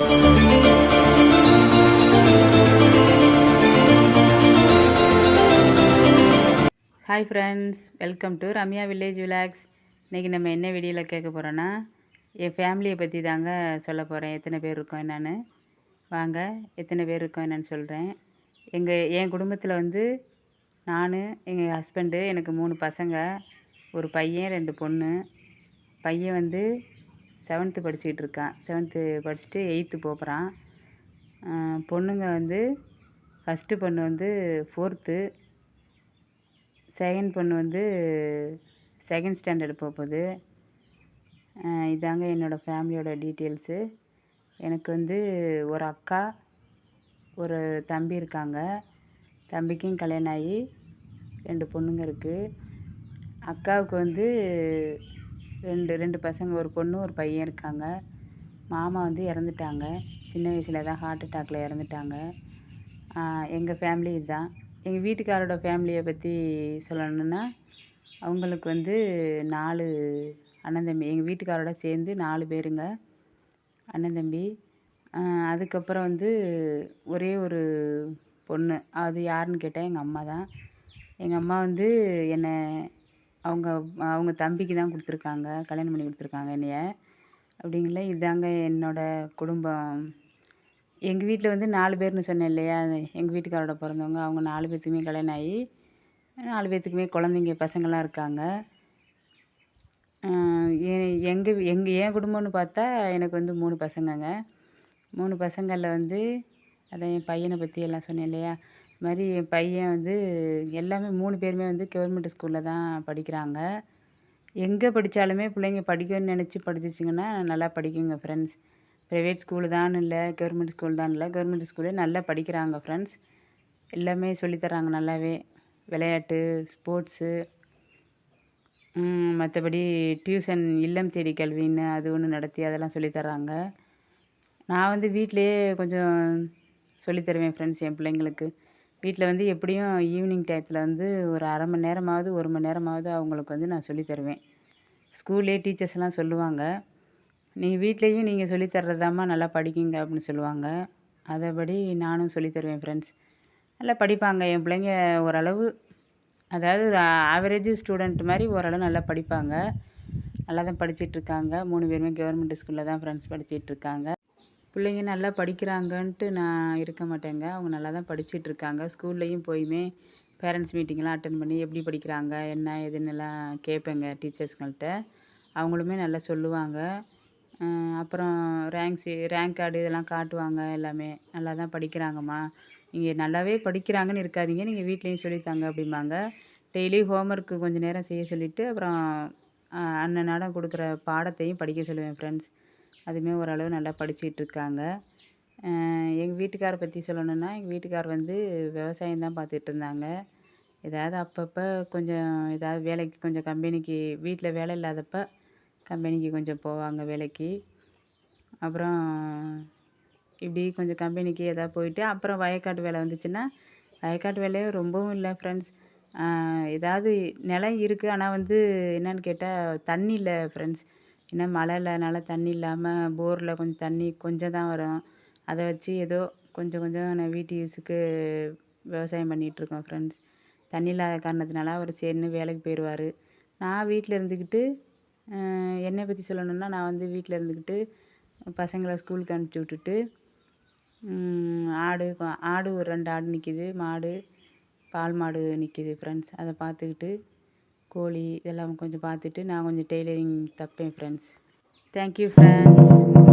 Hi friends welcome to Ramya village vlogs இன்றைக்கி நம்ம என்ன வீடியோவில் கேட்க போகிறோன்னா என் ஃபேமிலியை பற்றி தாங்க சொல்ல போகிறேன் எத்தனை பேர் இருக்கோம் என்னன்னு. வாங்க எத்தனை பேர் இருக்கோம் என்னன்னு சொல்கிறேன் எங்கள் என் குடும்பத்தில் வந்து நான் எங்கள் ஹஸ்பண்டு எனக்கு மூணு பசங்க ஒரு பையன் ரெண்டு பொண்ணு. பையன் வந்து செவன்த்து படிச்சுக்கிட்டு இருக்கான். செவன்த்து படிச்சுட்டு எயித்து போகிறான் பொண்ணுங்க வந்து ஃபஸ்ட்டு பொண்ணு வந்து ஃபோர்த்து செகண்ட் பொண்ணு வந்து செகண்ட் ஸ்டாண்டர்ட் போகுது இதாங்க என்னோடய ஃபேமிலியோட டீட்டெயில்ஸு எனக்கு வந்து ஒரு அக்கா ஒரு தம்பி இருக்காங்க. தம்பிக்கும் கல்யாணம் ஆகி ரெண்டு பொண்ணுங்க இருக்குது அக்காவுக்கு வந்து ரெண்டு ரெண்டு பசங்க ஒரு பொண்ணு ஒரு பையன் இருக்காங்க. மாமா வந்து இறந்துட்டாங்க. சின்ன வயசில் தான் ஹார்ட் அட்டாக்கில் இறந்துட்டாங்க. எங்கள் ஃபேமிலி இதுதான். எங்கள் வீட்டுக்காரோட ஃபேமிலியை பற்றி சொல்லணுன்னா அவங்களுக்கு வந்து நாலு அண்ணன் தம்பி எங்கள் வீட்டுக்காரோட சேர்ந்து நாலு பேருங்க. அண்ணன் தம்பி. அதுக்கப்புறம் வந்து ஒரே ஒரு பொண்ணு. அது யாருன்னு கேட்டால் எங்கள் அம்மா தான். எங்கள் அம்மா வந்து என்னை அவங்க அவங்க தம்பிக்கு தான் கொடுத்துருக்காங்க கல்யாணம் பண்ணி கொடுத்துருக்காங்க என்னைய. அப்படிங்கல இதாங்க என்னோடய குடும்பம். எங்கள் வீட்டில் வந்து நாலு பேர்னு சொன்னேன் இல்லையா? எங்கள் வீட்டுக்காரோட பிறந்தவங்க அவங்க நாலு பேர்த்துக்குமே கல்யாணம் ஆகி நாலு பேர்த்துக்குமே குழந்தைங்க பசங்களாம் இருக்காங்க. எங்கள் எங்கள் என் குடும்பம்னு பார்த்தா எனக்கு வந்து மூணு பசங்கங்க. மூணு பசங்களில் வந்து அதான் என் பையனை பற்றி எல்லாம் சொன்னேன் இல்லையா? இது மாதிரி என் பையன் வந்து எல்லாமே மூணு பேருமே வந்து கவர்மெண்ட் ஸ்கூலில் தான் படிக்கிறாங்க. எங்கே படித்தாலுமே பிள்ளைங்க படிக்கணும்னு நினச்சி படிச்சிச்சிங்கன்னா நல்லா படிக்குங்க ஃப்ரெண்ட்ஸ் ப்ரைவேட் ஸ்கூலு தான் இல்லை கவர்மெண்ட் ஸ்கூல் தான் இல்லை. கவர்மெண்ட் ஸ்கூலே நல்லா படிக்கிறாங்க ஃப்ரெண்ட்ஸ் எல்லாமே சொல்லித்தராங்க நல்லாவே. விளையாட்டு ஸ்போர்ட்ஸு மற்றபடி டியூஷன் இல்லம் தேடி கல்வின்னு அது ஒன்று நடத்தி அதெல்லாம் சொல்லித்தராங்க நான் வந்து வீட்டிலையே கொஞ்சம் சொல்லித்தருவேன் ஃப்ரெண்ட்ஸ் என் பிள்ளைங்களுக்கு. வீட்டில் வந்து எப்படியும் ஈவினிங் டயத்தில் வந்து ஒரு அரை மணி நேரமாவது ஒரு மணி நேரமாவது அவங்களுக்கு வந்து நான் சொல்லித்தருவேன் ஸ்கூல்லே டீச்சர்ஸ்லாம் சொல்லுவாங்க நீங்கள் வீட்லேயும் நீங்கள் சொல்லித்தர்றதாம்மா நல்லா படிக்குங்க அப்படின்னு சொல்லுவாங்க. அதைபடி நானும் சொல்லித் தருவேன் ஃப்ரெண்ட்ஸ் நல்லா படிப்பாங்க. என் பிள்ளைங்க ஓரளவு அதாவது ஒரு ஆவரேஜ் ஸ்டூடெண்ட் மாதிரி ஓரளவு நல்லா படிப்பாங்க. நல்லா தான் படிச்சிட்ருக்காங்க மூணு பேருமே கவர்மெண்ட் ஸ்கூலில் தான் ஃப்ரெண்ட்ஸ் படிச்சிட்ருக்காங்க பிள்ளைங்க நல்லா படிக்கிறாங்கன்ட்டு நான் இருக்க மாட்டேங்க. அவங்க நல்லா தான் படிச்சிட்ருக்காங்க. ஸ்கூல்லையும் போயுமே பேரண்ட்ஸ் மீட்டிங்லாம் அட்டன் பண்ணி எப்படி படிக்கிறாங்க என்ன எதுன்னெல்லாம் கேட்பேங்க டீச்சர்ஸ்கள்கிட்ட அவங்களுமே நல்லா சொல்லுவாங்க. அப்புறம் ரேங்க்ஸு ரேங்க் கார்டு இதெல்லாம் காட்டுவாங்க எல்லாமே. நல்லா தான் படிக்கிறாங்கம்மா. நீங்கள் நல்லாவே படிக்கிறாங்கன்னு இருக்காதீங்க. நீங்கள் வீட்லேயும் சொல்லித்தாங்க அப்படிம்பாங்க. டெய்லி ஹோம்ஒர்க்கு கொஞ்சம் நேரம் செய்ய சொல்லிவிட்டு அப்புறம் அன்னநாடம் கொடுக்குற பாடத்தையும் படிக்க சொல்லுவேன் ஃப்ரெண்ட்ஸ் அதுவுமே ஓரளவு நல்லா படிச்சுக்கிட்டு இருக்காங்க எங்கள் வீட்டுக்காரை பற்றி சொல்லணுன்னா எங்கள் வீட்டுக்கார் வந்து விவசாயம் தான் பார்த்துட்டு இருந்தாங்க ஏதாவது அப்பப்போ கொஞ்சம் ஏதாவது வேலைக்கு கொஞ்சம் கம்பெனிக்கு வீட்டில் வேலை இல்லாதப்போ கம்பெனிக்கு கொஞ்சம் போவாங்க வேலைக்கு. அப்புறம் இப்படி கொஞ்சம் கம்பெனிக்கு ஏதாவது போயிட்டு அப்புறம் வயக்காட்டு வேலை வந்துச்சுன்னா வயக்காட்டு வேலையும் ரொம்பவும் இல்லை ஃப்ரெண்ட்ஸ் ஏதாவது நிலம் இருக்குது ஆனால் வந்து என்னன்னு கேட்டால் தண்ணி இல்லை ஃப்ரெண்ட்ஸ் ஏன்னா மழை இல்லாதனால தண்ணி இல்லாமல் போரில் கொஞ்சம் தண்ணி கொஞ்சம் தான் வரும். அதை வச்சு ஏதோ கொஞ்சம் கொஞ்சம் நான் வீட்டு யூஸுக்கு விவசாயம் பண்ணிகிட்ருக்கோம் ஃப்ரெண்ட்ஸ் தண்ணி இல்லாத காரணத்தினால அவர் சரின்னு வேலைக்கு போயிடுவார். நான் வீட்டில் இருந்துக்கிட்டு என்னை பற்றி சொல்லணுன்னா நான் வந்து வீட்டில் இருந்துக்கிட்டு பசங்களை ஸ்கூலுக்கு அனுப்பிச்சி விட்டுட்டு ஆடு ஆடு ஒரு ரெண்டு ஆடு நிற்கிது மாடு பால் மாடு நிற்கிது ஃப்ரெண்ட்ஸ் அதை பார்த்துக்கிட்டு கோழி இதெல்லாம் கொஞ்சம் பார்த்துட்டு நான் கொஞ்சம் டெய்லரிங் தப்பேன் ஃப்ரெண்ட்ஸ் தேங்க்யூ ஃப்ரெண்ட்ஸ்